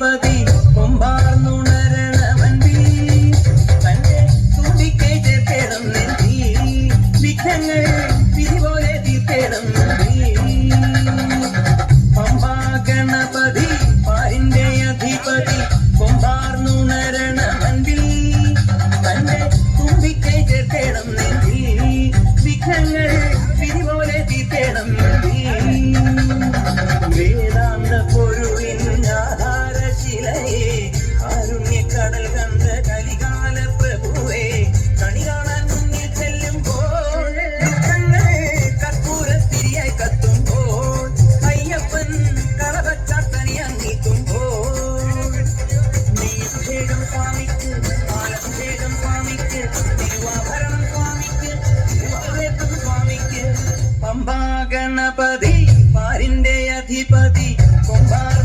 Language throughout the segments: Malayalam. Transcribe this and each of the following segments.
ശ്രീപതി കൊമ്പാർന്നുണരണവൻ തന്റെ ചൂണ്ടിക്കേറ്റേടും നെന്തി വിഘ്നങ്ങൾ വിധി പോലെ തീർത്തേടും പമ്പാ ഗണപതി പാരിന്റെ അധിപതി കൊമ്പാർന്നുണരണവൻ തന്റെ ചൂണ്ടിക്കേറ്റേടും നെന്തി വിഘ്നങ്ങൾ വിധി പോലെ തീർത്തേടും നെന്തി പമ്പാ ഗണപതി പാരിന്റെ അധിപതി കൊമ്പാർന്നുണരണ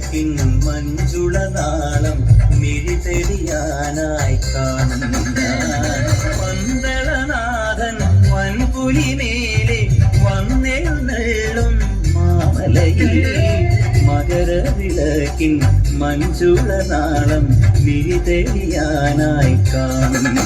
കിഴക്കിൻ മഞ്ജുള നാളം മിഴിതെരിയാനായി കാണുന്ന മന്ദളനാഥൻ വൻപുലി മേലെ വന്നെഴുന്നള്ളും മാമലയിൽ. മകരവിളക്കിൻ മഞ്ജുള നാളം മിഴിതെരിയാനായി കാണുന്ന